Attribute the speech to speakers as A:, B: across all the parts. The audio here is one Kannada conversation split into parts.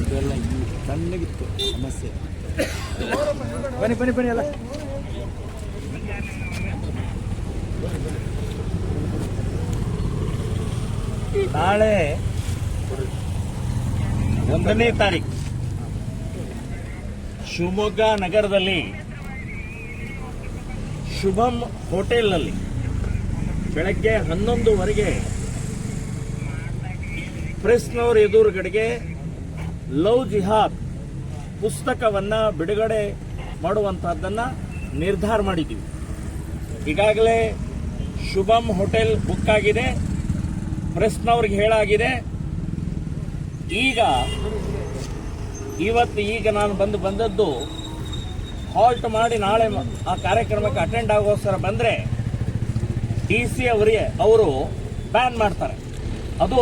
A: ಇದೆಲ್ಲ ಸಣ್ಣಗಿತ್ತು ಸಮಸ್ಯೆ ಬನ್ನಿ ಬನ್ನಿ ಬನ್ನಿ ಅಲ್ಲ
B: ನಾಳೆ ಒಂದನೇ ತಾರೀಕು ಶಿವಮೊಗ್ಗ ನಗರದಲ್ಲಿ ಶುಭಂ ಹೋಟೆಲ್ನಲ್ಲಿ. ಬೆಳಗ್ಗೆ ಹನ್ನೊಂದುವರೆಗೆ ಪ್ರೆಸ್ನವ್ರ ಎದುರುಗಡೆಗೆ ಲವ್ ಜಿಹಾದ್ ಪುಸ್ತಕವನ್ನು ಬಿಡುಗಡೆ ಮಾಡುವಂತಹದ್ದನ್ನು ನಿರ್ಧಾರ ಮಾಡಿದ್ದೀವಿ. ಈಗಾಗಲೇ ಶುಭಂ ಹೋಟೆಲ್ ಬುಕ್ ಆಗಿದೆ ಪ್ರೆಸ್ನವ್ರಿಗೆ ಹೇಳಾಗಿದೆ. ಈಗ ಇವತ್ತು ಈಗ ನಾನು ಬಂದು ಬಂದದ್ದು ಹಾಲ್ಟ್ ಮಾಡಿ ನಾಳೆ ಆ ಕಾರ್ಯಕ್ರಮಕ್ಕೆ ಅಟೆಂಡ್ ಆಗೋಸ್ಕರ ಬಂದರೆ ಡಿ ಸಿ ಅವರಿಗೆ ಅವರು ಬ್ಯಾನ್ ಮಾಡ್ತಾರೆ. ಅದು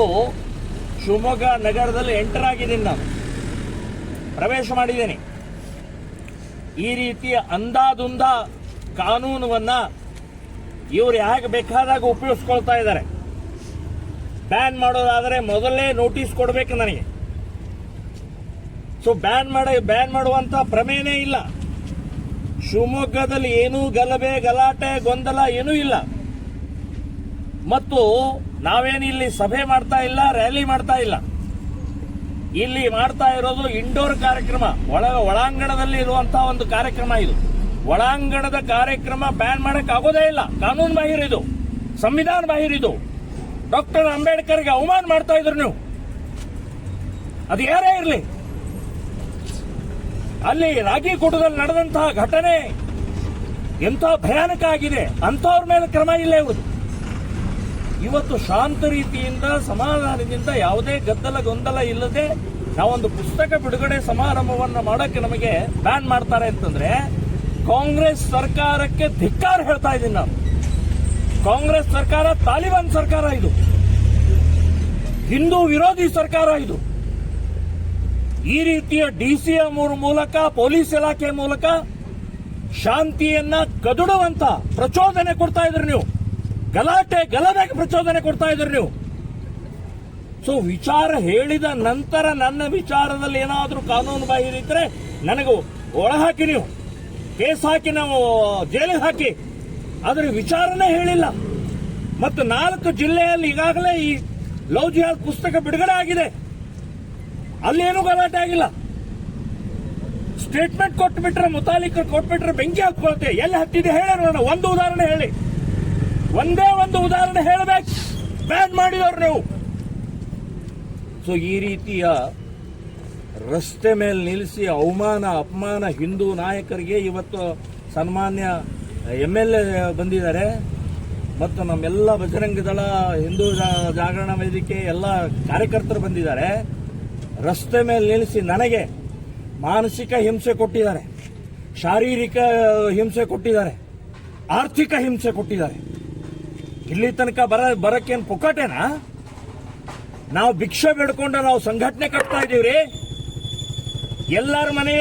B: ಶಿವಮೊಗ್ಗ ನಗರದಲ್ಲಿ ಎಂಟರ್ ಆಗಿದ್ದೀನಿ ನಾನು. ಪ್ರವೇಶ ಮಾಡಿದ್ದೀನಿ. ಈ ರೀತಿಯ ಅಂದಾದುಂದ ಕಾನೂನನ್ನ ಇವರು ಹೇಗೆ ಬೇಕಾದಾಗ ಉಪಯೋಗಿಸ್ಕೊಳ್ತಾ ಇದ್ದಾರೆ. ಬ್ಯಾನ್ ಮಾಡೋದಾದರೆ ಮೊದಲೇ ನೋಟಿಸ್ ಕೊಡಬೇಕು ನನಗೆ. ಸೊ ಬ್ಯಾನ್ ಮಾಡ ಬ್ಯಾನ್ ಮಾಡುವಂಥ ಪ್ರಮೇಯನೇ ಇಲ್ಲ. ಶಿವಮೊಗ್ಗದಲ್ಲಿ ಏನೂ ಗಲಭೆ, ಗಲಾಟೆ, ಗೊಂದಲ ಏನೂ ಇಲ್ಲ. ಮತ್ತು ನಾವೇನು ಇಲ್ಲಿ ಸಭೆ ಮಾಡ್ತಾ ಇಲ್ಲ, ರ್ಯಾಲಿ ಮಾಡ್ತಾ ಇಲ್ಲ. ಇಲ್ಲಿ ಮಾಡ್ತಾ ಇರೋದು ಇಂಡೋರ್ ಕಾರ್ಯಕ್ರಮ, ಒಳ, ಒಳಾಂಗಣದಲ್ಲಿ ಇರುವಂತಹ ಒಂದು ಕಾರ್ಯಕ್ರಮ ಇದು. ಒಳಾಂಗಣದ ಕಾರ್ಯಕ್ರಮ ಬ್ಯಾನ್ ಮಾಡಕ್ ಆಗೋದೇ ಇಲ್ಲ. ಕಾನೂನು ಬಾಹಿರ ಇದು. ಸಂವಿಧಾನ ಬಾಹಿರ ಇದು. ಡಾಕ್ಟರ್ ಅಂಬೇಡ್ಕರ್ಗೆ ಅವಮಾನ ಮಾಡ್ತಾ ಇದ್ರು ನೀವು. ಅದು ಯಾರೇ ಇರಲಿ. ಅಲ್ಲಿ ರಾಗಿಗುಡದಲ್ಲಿ ನಡೆದಂತಹ ಘಟನೆ ಎಂಥ ಭಯಾನಕ ಆಗಿದೆ? ಅಂಥವ್ರ ಮೇಲೆ ಕ್ರಮ ಇಲ್ಲ ಇವತ್ತು ಇವತ್ತು ಶಾಂತ ರೀತಿಯಿಂದ, ಸಮಾಧಾನದಿಂದ ಯಾವುದೇ ಗದ್ದಲ ಗೊಂದಲ ಇಲ್ಲದೆ ನಾವೊಂದು ಪುಸ್ತಕ ಬಿಡುಗಡೆ ಸಮಾರಂಭವನ್ನು ಮಾಡೋಕ್ಕೆ ನಮಗೆ ಬ್ಯಾನ್ ಮಾಡ್ತಾರೆ ಅಂತಂದ್ರೆ ಕಾಂಗ್ರೆಸ್ ಸರ್ಕಾರಕ್ಕೆ ಧಿಕ್ಕಾರ ಹೇಳ್ತಾ ಇದ್ದೀನಿ ನಾನು. ಕಾಂಗ್ರೆಸ್ ಸರ್ಕಾರ ತಾಲಿಬಾನ್ ಸರ್ಕಾರ ಇದು. ಹಿಂದೂ ವಿರೋಧಿ ಸರ್ಕಾರ ಇದು. ಈ ರೀತಿಯ ಡಿಸಿಎ ಮೂಲಕ, ಪೊಲೀಸ್ ಇಲಾಖೆ ಮೂಲಕ ಶಾಂತಿಯನ್ನ ಕದುಡುವಂತ ಪ್ರಚೋದನೆ ಕೊಡ್ತಾ ಇದ್ರಿ ನೀವು. ಗಲಾಟೆ ಗಲಭೆಗೆ ಪ್ರಚೋದನೆ ಕೊಡ್ತಾ ಇದ್ರಿ ನೀವು. ಸೊ ವಿಚಾರ ಹೇಳಿದ ನಂತರ ನನ್ನ ವಿಚಾರದಲ್ಲಿ ಏನಾದರೂ ಕಾನೂನು ಬಾಹಿರ ಇದ್ರೆ ನನಗೆ ಒಳಹಾಕಿ ನೀವು. ಕೇಸ್ ಹಾಕಿ ನಾವು ಜೈಲಿಗೆ ಹಾಕಿ. ಆದರೆ ವಿಚಾರನೆ ಹೇಳಿಲ್ಲ. ಮತ್ತು ನಾಲ್ಕು ಜಿಲ್ಲೆಯಲ್ಲಿ ಈಗಾಗಲೇ ಈ ಲವ್ ಜಿಹಾದ್ ಪುಸ್ತಕ ಬಿಡುಗಡೆ ಆಗಿದೆ. ಅಲ್ಲೇನೂ ಗಲಾಟೆ ಆಗಿಲ್ಲ. ಸ್ಟೇಟ್ಮೆಂಟ್ ಕೊಟ್ಬಿಟ್ರೆ, ಮುತಾಲಿಕರು ಕೊಟ್ಬಿಟ್ರೆ ಬೆಂಕಿ ಹಾಕೊಳ್ತೆ ಎಲ್ಲಿ ಹತ್ತಿದೆ ಹೇಳಿ ನೋಡೋಣ ಒಂದು ಉದಾಹರಣೆ ಹೇಳಿ. ಒಂದೇ ಒಂದು ಉದಾಹರಣೆ ಹೇಳಬೇಕು. ಬ್ಯಾನ್ ಮಾಡಿದವ್ರು ನೀವು. ಸೊ ಈ ರೀತಿಯ ರಸ್ತೆ ಮೇಲೆ ನಿಲ್ಲಿಸಿ ಅವಮಾನ, ಅಪಮಾನ ಹಿಂದೂ ನಾಯಕರಿಗೆ ಇವತ್ತು ಸನ್ಮಾನ್ಯ ಎಂ ಎಲ್ ಎ ಬಂದಿದ್ದಾರೆ. ಮತ್ತು ನಮ್ಮೆಲ್ಲ ಬಜರಂಗ ದಳ, ಹಿಂದೂ ಜಾಗರಣ ವೇದಿಕೆ ಎಲ್ಲ ಕಾರ್ಯಕರ್ತರು ಬಂದಿದ್ದಾರೆ. ರಸ್ತೆ ಮೇಲೆ ನಿಲ್ಲಿಸಿ ನನಗೆ ಮಾನಸಿಕ ಹಿಂಸೆ ಕೊಟ್ಟಿದ್ದಾರೆ, ಶಾರೀರಿಕ ಹಿಂಸೆ ಕೊಟ್ಟಿದ್ದಾರೆ, ಆರ್ಥಿಕ ಹಿಂಸೆ ಕೊಟ್ಟಿದ್ದಾರೆ. ಇಲ್ಲಿ ತನಕ ಬರ, ಬರಕ್ಕೇನು ಪುಕ್ಕಟೇನಾ ನಾವು ಭಿಕ್ಷೆ ಬೇಡ್ಕೊಂಡು ನಾವು ಸಂಘಟನೆ ಕಟ್ತಾ ಇದೀವ್ರಿ ಎಲ್ಲರ ಮನೆ